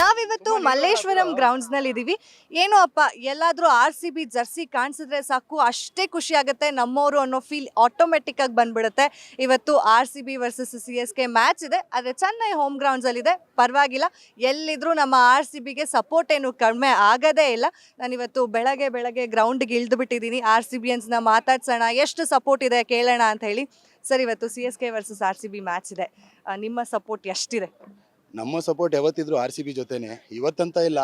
ನಾವಿವತ್ತು ಮಲ್ಲೇಶ್ವರಂ ಗ್ರೌಂಡ್ಸ್ನಲ್ಲಿ ಇದೀವಿ ಏನು ಅಪ್ಪ ಎಲ್ಲಾದ್ರೂ ಆರ್ ಸಿ ಬಿ ಜರ್ಸಿ ಕಾಣಿಸಿದ್ರೆ ಸಾಕು ಅಷ್ಟೇ ಖುಷಿ ಆಗುತ್ತೆ. ನಮ್ಮವರು ಅನ್ನೋ ಫೀಲ್ ಆಟೋಮೆಟಿಕ್ ಆಗಿ ಬಂದ್ಬಿಡುತ್ತೆ. ಇವತ್ತು R C B versus C S K match ಇದೆ. ಆದರೆ ಚೆನ್ನೈ ಹೋಮ್ ಗ್ರೌಂಡ್ಸ್ ಅಲ್ಲಿ ಇದೆ ಪರವಾಗಿಲ್ಲ. ಎಲ್ಲಿದ್ರೂ ನಮ್ಮ ಆರ್ ಸಿ ಬಿಗೆ ಸಪೋರ್ಟ್ ಏನು ಕಡಿಮೆ ಆಗದೇ ಇಲ್ಲ. ನಾನಿವತ್ತು ಬೆಳಗ್ಗೆ ಬೆಳಗ್ಗೆ ಗ್ರೌಂಡ್ಗೆ ಇಳಿದು ಬಿಟ್ಟಿದ್ದೀನಿ ಆರ್ ಸಿ ಬಿ ಅನ್ಸ್ನ ಮಾತಾಡ್ಸೋಣ. ಎಷ್ಟು ಸಪೋರ್ಟ್ ಇದೆ ಕೇಳೋಣ ಅಂತ ಹೇಳಿ. ಸರ್ ಇವತ್ತು C S K versus R C B match ಇದೆ. ನಿಮ್ಮ ಸಪೋರ್ಟ್ ಎಷ್ಟಿದೆ? ನಮ್ಮ ಸಪೋರ್ಟ್ ಯಾವತ್ತಿದ್ರು ಆರ್ ಸಿ ಬಿ ಜೊತೆನೆ. ಇವತ್ತಂತ ಇಲ್ಲ,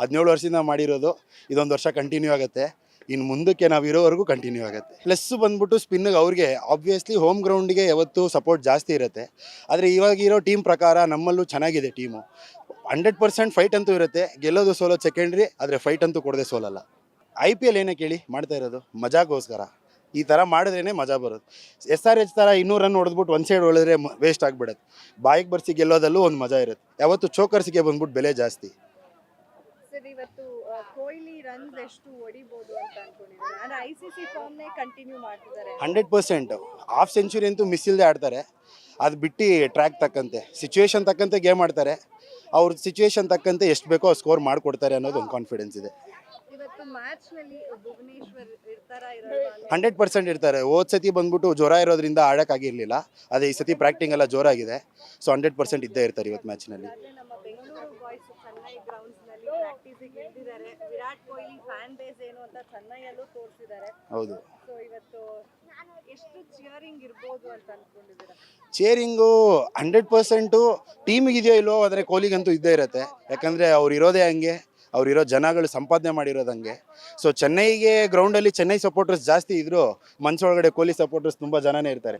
ಹದಿನೇಳು ವರ್ಷದಿಂದ ಮಾಡಿರೋದು. ಇದೊಂದು ವರ್ಷ ಕಂಟಿನ್ಯೂ ಆಗುತ್ತೆ. ಇನ್ನು ಮುಂದಕ್ಕೆ ನಾವು ಇರೋವರೆಗೂ ಕಂಟಿನ್ಯೂ ಆಗುತ್ತೆ. ಪ್ಲಸ್ ಬಂದ್ಬಿಟ್ಟು ಸ್ಪಿನ್ಗೆ ಅವ್ರಿಗೆ ಆಬ್ವಿಯಸ್ಲಿ ಹೋಮ್ ಗ್ರೌಂಡಿಗೆ ಯಾವತ್ತು ಸಪೋರ್ಟ್ ಜಾಸ್ತಿ ಇರುತ್ತೆ. ಆದರೆ ಇವಾಗಿರೋ ಟೀಮ್ ಪ್ರಕಾರ ನಮ್ಮಲ್ಲೂ ಚೆನ್ನಾಗಿದೆ ಟೀಮು ಹಂಡ್ರೆಡ್ ಪರ್ಸೆಂಟ್ ಫೈಟ್ ಅಂತೂ ಇರುತ್ತೆ. ಗೆಲ್ಲೋದು ಸೋಲೋ ಸೆಕೆಂಡ್ರಿ ಆದರೆ ಫೈಟ್ ಅಂತೂ ಕೊಡದೆ ಸೋಲಲ್ಲ. ಐ ಪಿ ಎಲ್ ಏನೇ ಕೇಳಿ ಮಾಡ್ತಾ ಇರೋದು. ಮಜಾಗೋಸ್ಕರ. ಈ ಥರ ಮಾಡಿದ್ರೇ ಮಜಾ ಬರುತ್ತೆ. ಎಸ್ ಆರ್ ಎಚ್ ಥರ ಇನ್ನೂರು ರನ್ ಹೊಡೆದ್ಬಿಟ್ಟು ಒಂದು ಸೈಡ್ ಹೊಡೆದ್ರೆ ವೇಸ್ಟ್ ಆಗಿಬಿಡುತ್ತೆ. ಬಾಯಿಗೆ ಬರ್ಸಿ ಗೆಲ್ಲೋದಲ್ಲೂ ಒಂದು ಮಜಾ ಇರುತ್ತೆ. ಯಾವತ್ತು ಚೋಕರ್ಸಿಗೆ ಬಂದ್ಬಿಟ್ಟು ಬೆಲೆ ಜಾಸ್ತಿ. ಸರ್ ಇವತ್ತು ಕೊಹ್ಲಿ ರನ್ಸ್ ಎಷ್ಟು ಹೊಡಿಬೋದು ಅಂತ ಅನ್ಕೊಂಡಿದ್ದಾರೆ ಅಂದ್ರೆ ಐ ಸಿ ಸಿ ಫಾರ್ಮ್ನೇ ಕಂಟಿನ್ಯೂ ಮಾಡ್ತಿದ್ದಾರೆ. ಹಂಡ್ರೆಡ್ ಪರ್ಸೆಂಟ್ ಹಾಫ್ ಸೆಂಚುರಿ ಅಂತೂ ಮಿಸ್ ಇಲ್ಲದೆ ಆಡ್ತಾರೆ. ಅದು ಬಿಟ್ಟು ಟ್ರ್ಯಾಕ್ ತಕ್ಕಂತೆ. ಸಿಚುವೇಶನ್ ತಕ್ಕಂತೆ ಗೇಮ್ ಆಡ್ತಾರೆ. ಅವ್ರ ಸಿಚುವೇಶನ್ ತಕ್ಕಂತೆ ಎಷ್ಟು ಬೇಕೋ ಸ್ಕೋರ್ ಮಾಡಿಕೊಡ್ತಾರೆ ಅನ್ನೋದು ಒಂದು ಕಾನ್ಫಿಡೆನ್ಸ್ ಇದೆ. ಹಂಡ್ರೆಡ್ ಪರ್ಸೆಂಟ್ ಇರ್ತಾರೆ. ಹೋದ್ ಸತಿ ಬಂದ್ಬಿಟ್ಟು ಜ್ವರ ಇರೋದ್ರಿಂದ ಆಡೋಕ್ಕಾಗಿರಲಿಲ್ಲ ಅದೇ ಈ ಸತಿ ಪ್ರಾಕ್ಟಿಂಗ್ ಎಲ್ಲ ಜೋರಾಗಿದೆ. ಸೊ ಹಂಡ್ರೆಡ್ ಪರ್ಸೆಂಟ್ ಇದ್ದೇ ಇರ್ತಾರೆ ಇವತ್ತು ಮ್ಯಾಚ್ನಲ್ಲಿ ಹೌದು. ಚೇರಿಂಗು ಹಂಡ್ರೆಡ್ ಪರ್ಸೆಂಟು ಟೀಮಿಗಿದೆಯೋ ಇಲ್ವೋ ಆದರೆ ಕೊಹ್ಲಿಗಂತೂ ಇದ್ದೇ ಇರುತ್ತೆ. ಯಾಕಂದರೆ ಅವ್ರು ಇರೋದೇ ಹಂಗೆ. ಅವ್ರಿರೋ ಜನಗಳು ಸಂಪಾದನೆ ಮಾಡಿರೋದಂಗೆ. ಸೊ ಚೆನ್ನೈಗೆ ಗ್ರೌಂಡಲ್ಲಿ ಚೆನ್ನೈ ಸಪೋರ್ಟರ್ಸ್ ಜಾಸ್ತಿ ಇದ್ರು ಮನ್ಸೊಳಗಡೆ ಕೊಹ್ಲಿ ಸಪೋರ್ಟರ್ಸ್ ತುಂಬ ಜನನೇ ಇರ್ತಾರೆ.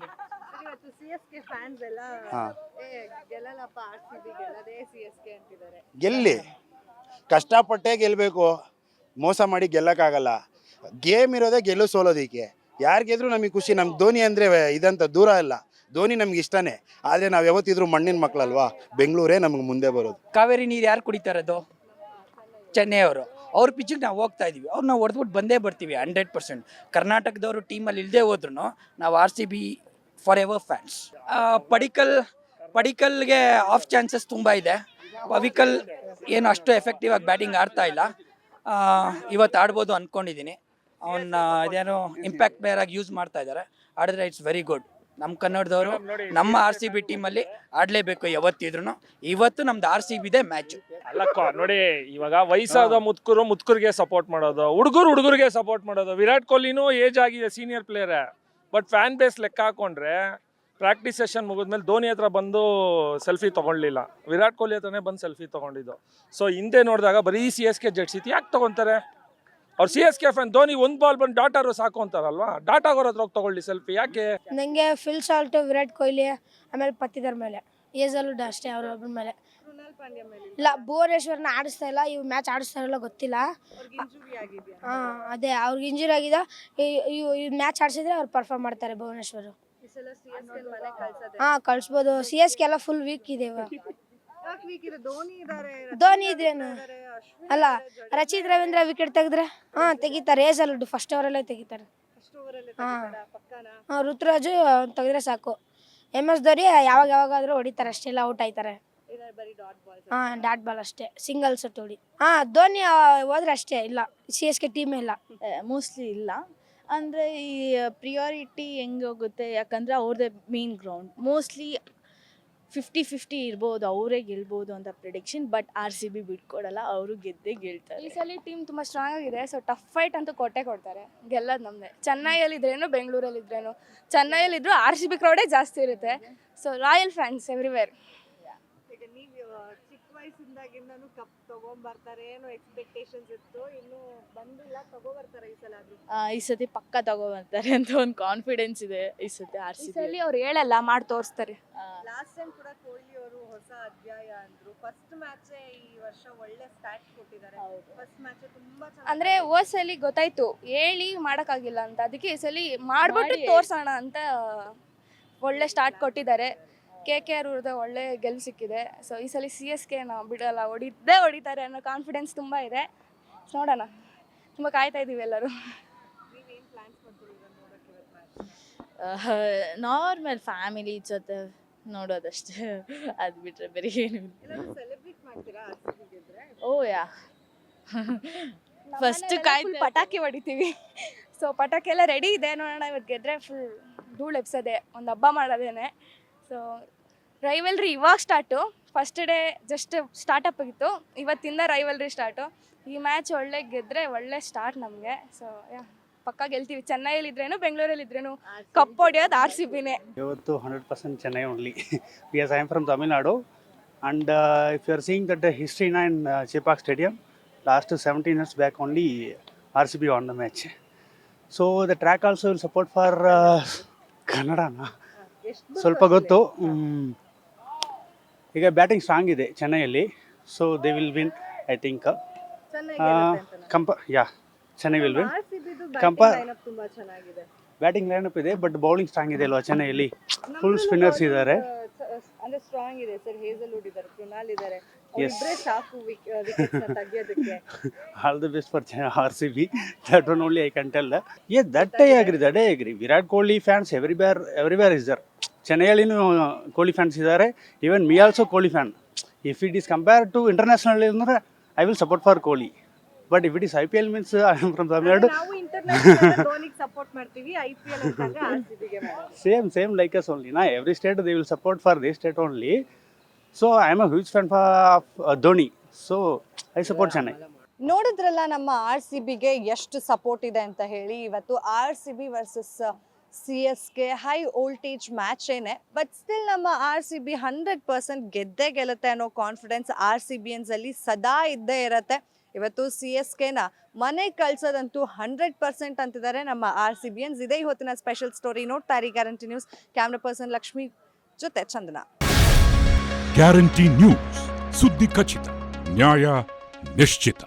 ಗೆಲ್ಲಿ. ಕಷ್ಟಪಟ್ಟೇ ಗೆಲ್ಲಬೇಕು ಮೋಸ ಮಾಡಿ ಗೆಲ್ಲಕ್ಕಾಗಲ್ಲ. ಗೇಮ್ ಇರೋದೇ ಗೆಲ್ಲು ಸೋಲೋದಿಕ್ಕೆ ಯಾರ್ ಗೆದ್ರು ನಮಗೆ ಖುಷಿ. ನಮ್ಮ ಧೋನಿ ಅಂದರೆ ಇದಂತ ದೂರ ಇಲ್ಲ ಧೋನಿ ನಮ್ಗೆ ಇಷ್ಟನೇ. ಆದರೆ ನಾವು ಯಾವತ್ತಿದ್ರು ಮಣ್ಣಿನ ಮಕ್ಕಳಲ್ವಾ ಬೆಂಗಳೂರೇ ನಮ್ಗೆ ಮುಂದೆ ಬರೋದು. ಕಾವೇರಿ ನೀರು ಯಾರು ಕುಡಿತಾರದು ಚೆನ್ನೈ ಅವರು. ಅವ್ರ ಪಿಚ್ಚಿಗೆ ನಾವು ಹೋಗ್ತಾ ಇದೀವಿ. ಅವ್ರು ನಾವು ಹೊಡೆದ್ಬಿಟ್ಟು ಬಂದೇ ಬರ್ತೀವಿ ಹಂಡ್ರೆಡ್ ಪರ್ಸೆಂಟ್ ಕರ್ನಾಟಕದವರು ಟೀಮಲ್ಲಿ ಇಲ್ಲದೆ ಹೋದ್ರು ನಾವು R C B forever fans Padikkal, ಪಡಿಕಲ್ಗೆ off chances ತುಂಬ ಇದೆ. ಪವಿಕಲ್ ಏನು ಅಷ್ಟು ಎಫೆಕ್ಟಿವ್ ಆಗಿ ಬ್ಯಾಟಿಂಗ್ ಆಡ್ತಾ ಇಲ್ಲ. ಇವತ್ತು ಆಡ್ಬೋದು ಅಂದ್ಕೊಂಡಿದ್ದೀನಿ ಅವನ್ನ ಇದೇನು ಇಂಪ್ಯಾಕ್ಟ್ ಪ್ಲೇಯರ್ ಆಗಿ ಯೂಸ್ ಮಾಡ್ತಾ ಇದ್ದಾರೆ ಆಡಿದ್ರೆ ಇಟ್ಸ್ ವೆರಿ ಗುಡ್ ನಮ್ಮ ಕನ್ನಡದವರು ನಮ್ಮ ಆರ್ ಸಿ ಬಿ ಟೀಮಲ್ಲಿ ಆಡಲೇಬೇಕು ಯಾವತ್ತಿದ್ರು ಇವತ್ತು ನಮ್ದು ಆರ್ ಸಿ ಬಿದೆ ಮ್ಯಾಚ್ ಅಲ್ಲಕ್ಕ ನೋಡಿ ಇವಾಗ ವಯಸ್ಸಾದ ಮುತ್ಕರು ಮುತ್ಕರಿಗೆ ಸಪೋರ್ಟ್ ಮಾಡೋದು ಹುಡುಗರು ಹುಡುಗರಿಗೆ ಸಪೋರ್ಟ್ ಮಾಡೋದು. ವಿರಾಟ್ ಕೊಹ್ಲಿನೂ ಏಜ್ ಆಗಿದೆ ಸೀನಿಯರ್ ಪ್ಲೇಯರೇ ಬಟ್ ಫ್ಯಾನ್ ಬೇಸ್ ಲೆಕ್ಕ ಹಾಕೊಂಡ್ರೆ ಪ್ರಾಕ್ಟೀಸ್ ಸೆಷನ್ ಮುಗಿದ್ಮೇಲೆ ಧೋನಿ ಹತ್ರ ಬಂದು ಸೆಲ್ಫಿ ತೊಗೊಳ್ಲಿಲ್ಲ ವಿರಾಟ್ ಕೊಹ್ಲಿ ಹತ್ರನೇ ಬಂದು ಸೆಲ್ಫಿ ತೊಗೊಂಡಿದ್ದು. ಸೊ ಹಿಂದೆ ನೋಡಿದಾಗ ಬರೀ ಸಿ ಎಸ್ ಕೆ ಜಡ್ಸಿತಿ ಯಾಕೆ ತೊಗೊತಾರೆ? ಅವ್ರು C S K fan Dhoni ಒಂದು ಬಾಲ್ ಬಂದು ಅವರು ಸಾಕು ಅಂತಾರಲ್ವಾ? ಡಾಟಾಗೋರ್ ಹತ್ರ ಹೋಗಿ ತಗೊಳ್ಳಿ ಸೆಲ್ಫಿ ಯಾಕೆ? ನನಗೆ ಫಿಲ್ ಸಾಲ್ಟ್ ವಿರಾಟ್ ಕೊಹ್ಲಿ ಆಮೇಲೆ ಪತ್ತಿದರ್ ಮೇಲೆ ಏಜಲ್ಲೂ ಅಷ್ಟೇ ಕೃಣಾಲ್ ಪಾಂಡ್ಯ ಮೇಲೆ ಇಲ್ಲ ಭುವನೇಶ್ವರ್ನ ಆಡಿಸ್ತಾ ಇಲ್ಲ ಇವ್ ಮ್ಯಾಚ್ ಆಡಿಸ್ತಾ ಇಲ್ಲ ಗೊತ್ತಿಲ್ಲ. ಹಾ ಅದೇ ಅವ್ರಿಗೆ ಇಂಜುರಿ ಆಗಿದೆ ಈ ಮ್ಯಾಚ್ ಆಡಿಸಿದ್ರೆ ಅವ್ರು ಪರ್ಫಾರ್ಮ್ ಮಾಡ್ತಾರೆ ಭುವನೇಶ್ವರ್. ಹಾ ಕಳ್ಸ್ಬೋದು. ಸಿ ಎಸ್ ಕೆ ಎಲ್ಲ ಫುಲ್ ವೀಕ್ ಇದೆ ಇವಾಗ. ವೀಕ್ ಇದೆ ಧೋನಿ ಇದಾರೆ ಧೋನಿ ಇದ್ರೇನು ಅಲ್ಲ ರಚಿತ್ ರವೀಂದ್ರ ವಿಕೆಟ್ ತೆಗೆದ್ರೆ? ಹಾ ತೆಗಿತಾರೆ ಅವರಲ್ಲೇ ತೆಗಿತಾರೆ. ಫಸ್ಟ್ ಓವರ್ ಅಲ್ಲಿ ಹಾ. ಪಕ್ಕನ? ಹಾಂ ಋತುರಾಜು ತೆಗೆದ್ರೆ ಸಾಕು. ಎಂ ಎಸ್ ಧೋನಿ ಯಾವಾಗ ಯಾವಾಗಾದ್ರೂ ಹೊಡಿತಾರೆ ಅಷ್ಟೆಲ್ಲ ಔಟ್ ಆಯ್ತಾರೆ. ಹಾ ಬರೀ ಡಾಟ್ ಬಾಲ್ ಹಾಂ ಡಾಟ್ ಬಾಲ್ ಅಷ್ಟೇ ಸಿಂಗಲ್ ಸಟ್ ಹೊಡಿ. ಹಾ ಧೋನಿ ಹೋದ್ರೆ ಅಷ್ಟೇ ಇಲ್ಲ ಸಿ ಎಸ್ ಕೆ ಟೀಮ್ ಇಲ್ಲ. ಮೋಸ್ಟ್ಲಿ ಇಲ್ಲ. ಅಂದರೆ ಈ ಪ್ರಿಯಾರಿಟಿ ಹೆಂಗೆ ಹೋಗುತ್ತೆ? ಯಾಕಂದರೆ ಅವ್ರದ್ದೇ main ground mostly fifty fifty ಇರ್ಬೋದು ಅವರೇ ಗೆಲ್ಬೋದು ಅಂತ prediction but R C B ಬಿಟ್ಕೊಡಲ್ಲ ಅವರು ಗೆದ್ದೇ ಗೆಲ್ತಾರೆ. ಈ ಸಲ ಟೀಮ್ ತುಂಬ ಸ್ಟ್ರಾಂಗ್ ಆಗಿದೆ ಸೊ ಟಫ್ ಫೈಟ್ ಅಂತ ಕೊಟ್ಟೆ ಕೊಡ್ತಾರೆ. ಗೆಲ್ಲೋದು ನಮ್ಮದೇ ಚೆನ್ನೈಯಲ್ಲಿ ಇದ್ರೇನು ಬೆಂಗಳೂರಲ್ಲಿ ಇದ್ರೇನು ಚೆನ್ನೈಯಲ್ಲಿ ಇದ್ರು ಆರ್ ಸಿ ಬಿ ಕ್ರೌಡೇ ಜಾಸ್ತಿ ಇರುತ್ತೆ. ಸೊ ರಾಯಲ್ ಫ್ಯಾನ್ಸ್ ಎವ್ರಿವೇರ್ ಈಗ ನೀವು ಚಿಕ್ಕ ವಯಸ್ಸಿಂದಾಗಿಂದನು ಕಪ್ ತಗೊಂಡ್ಬರ್ತಾರೆ ಏನೋ ಎಕ್ಸ್ಪೆಕ್ಟೇಷನ್ಸ್ ಇತ್ತು ಇನ್ನು ಬಂದಿಲ್ಲ ತಗೋಬರ್ತಾರೆ ಈ ಸಲ ಆದ್ರೂ. ಈ ಸತಿ ಪಕ್ಕ ತಗೊಬರ್ತಾರೆ ಅಂತ ಒಂದು ಕಾನ್ಫಿಡೆನ್ಸ್ ಇದೆ ಈ ಸತಿ ಆರ್ ಈ ಸಿ ಸಲ ಅವ್ರು ಹೇಳಲ್ಲ ಮಾಡಿ ತೋರಿಸ್ತಾರೆ. ಲಾಸ್ಟ್ ಟೈಮ್ ಕೂಡ ಕೊಹ್ಲಿ ಅವರು ಹೊಸ ಅಧ್ಯಾಯ ಅಂದ್ರು. ಫಸ್ಟ್ ಮ್ಯಾಚ್ ಈ ವರ್ಷ ಒಳ್ಳೆ ಸ್ಟಾರ್ಟ್ ಕೊಟ್ಟಿದ್ದಾರೆ. ಫಸ್ಟ್ ಮ್ಯಾಚ್ ತುಂಬಾ ಚೆನ್ನಾಗಿ ಅಂದ್ರೆ ಓ ಸಲಿ ಗೊತ್ತಾಯ್ತು ಹೇಳಿ ಮಾಡೋಕ್ಕಾಗಿಲ್ಲ ಅಂತ. ಅದಕ್ಕೆ ಈ ಸಲ ಮಾಡ್ಬಿಟ್ಟು ಮಾಡಿ ತೋರ್ಸೋಣ ಅಂತ ಒಳ್ಳೆ ಸ್ಟಾರ್ಟ್ ಕೊಟ್ಟಿದ್ದಾರೆ. ಕೆ ಕೆ ಆರ್ ಅವ್ರದ್ದು ಒಳ್ಳೆ ಗೆಲ್ಲು ಸಿಕ್ಕಿದೆ. ಸೊ ಈ ಸಲ ಸಿ ಎಸ್ ಕೆ ನಾವು ಬಿಡಲ್ಲ ಹೊಡಿದ್ದೇ ಹೊಡಿತಾರೆ ಅನ್ನೋ ಕಾನ್ಫಿಡೆನ್ಸ್ ತುಂಬ ಇದೆ. ನೋಡೋಣ. ತುಂಬ ಕಾಯ್ತಾ ಇದ್ದೀವಿ ಎಲ್ಲರೂ. ನಾರ್ಮಲ್ ಫ್ಯಾಮಿಲಿ ಜೊತೆ ನೋಡೋದಷ್ಟೇ. ಅದು ಬಿಟ್ಟರೆ ಬೇರೆ ಏನು ಓ ಯಾ. ಫಸ್ಟ್ ಕಾಯಿ ಪಟಾಕಿ ಹೊಡಿತೀವಿ. ಸೊ ಪಟಾಕಿ ಎಲ್ಲ ರೆಡಿ ಇದೆ ನೋಡೋಣ ಇವತ್ತು ಗೆದ್ರೆ ಫುಲ್ ಧೂಳು ಎಬ್ಸೋದೆ ಒಂದು ಹಬ್ಬ ಮಾಡೋದೇನೆ. ಸೊ ರೈವಲ್ರಿ ಇವಾಗ start first day just startup ಆಗಿತ್ತು. ಇವತ್ತಿಂದ ರೈವಲ್ರಿ ಸ್ಟಾರ್ಟು ಈ ಮ್ಯಾಚ್ ಒಳ್ಳೆ ಗೆದ್ರೆ ಒಳ್ಳೆ ಸ್ಟಾರ್ಟ್ ನಮಗೆ. ಸೊ ಪಕ್ಕ ಗೆಲ್ತೀವಿ. ಚೆನ್ನೈಯಲ್ಲಿ ಇದ್ರೇನು ಬೆಂಗಳೂರಲ್ಲಿ ಇದ್ರೇನು ಕಪ್ ಹೊಡೆಯೋದು ಆರ್ ಸಿ ಬಿನೇ. ಇವತ್ತು hundred percent Chennai only because I am from Tamil Nadu and if you are seeing that ಹಿಸ್ಟ್ರಿನ in Chepauk stadium last seventeen years back only R C B on the match so the track also will support for ಕನ್ನಡನ ಸ್ವಲ್ಪ ಗೊತ್ತು. ಈಗ batting strong ಇದೆ ಚೆನ್ನೈಯಲ್ಲಿ. So they will win I think ಕಂಪ yeah Chennai will win ಕಂಪ batting lineup ಇದೆ but bowling strong ಇದೆ ಅಲ್ವಾ ಚೆನ್ನೈಯಲ್ಲಿ? ಫುಲ್ ಸ್ಪಿನ್ನರ್ಸ್ ಇದ್ದಾರೆ. ಅಂದ್ರೆ ಸ್ಟ್ರಾಂಗ್ ಇದೆ. ಸರ್ ಹೇಸಲ್ವುಡ್ ಇದ್ದಾರೆ ಕೃಣಾಲ್ ಇದ್ದಾರೆ Yes. ಇಬ್ಬರೇ ಸಾಕು ವಿಕೆಟ್ಸ್ ತೆಗಿಯೋದಕ್ಕೆ. All the best for Chennai RCB. That only I can tell. Yeah, that I agree. That I agree. Virat Kohli fans everywhere, everywhere is there. ಚೆನ್ನೈಯಲ್ಲಿನೂ Kohli fans ಇದ್ದಾರೆ. Even me also Kohli fan if it is compare to international ಅಂದರೆ I will support for Kohli but if it is I P L means I am from Tamil Nadu same same like us only ನಾ every state they will support for they state only so I am a huge fan for Dhoni so I support Chennai ನೋಡಿದ್ರಲ್ಲ ನಮ್ಮ R C ಬಿಗೆ ಎಷ್ಟು support ಇದೆ ಅಂತ ಹೇಳಿ. ಇವತ್ತು R C B versus C S K high voltage match ಏನೇ but still ನಮ್ಮ R C B hundred percent ಗೆದ್ದೇ ಗೆಲ್ಲುತ್ತೆ ಅನ್ನೋ ಕಾನ್ಫಿಡೆನ್ಸ್ ಆರ್ ಸಿ ಬಿ ಅಲ್ಲಿ ಸದಾ ಇದ್ದೇ ಇರತ್ತೆ. ಇವತ್ತು ಸಿ ಎಸ್ ಕೆನ ಮನೆ ಕಳ್ಸೋದಂತೂ ಹಂಡ್ರೆಡ್ ಪರ್ಸೆಂಟ್ ಅಂತಿದ್ದಾರೆ. ನಮ್ಮ ಆರ್ ಸಿ ಬಿ ಎನ್ಸ್ ಇದೇ ಇವತ್ತಿನ ಸ್ಪೆಷಲ್ ಸ್ಟೋರಿ ನೋಡ್ತಾ ಇರಿ guarantee news camera person Lakshmi ಜೊತೆ ಚಂದನ. ಗ್ಯಾರಂಟಿ ನ್ಯೂಸ್ ಸುದ್ದಿ ಖಚಿತ, ನ್ಯಾಯ ನಿಶ್ಚಿತ.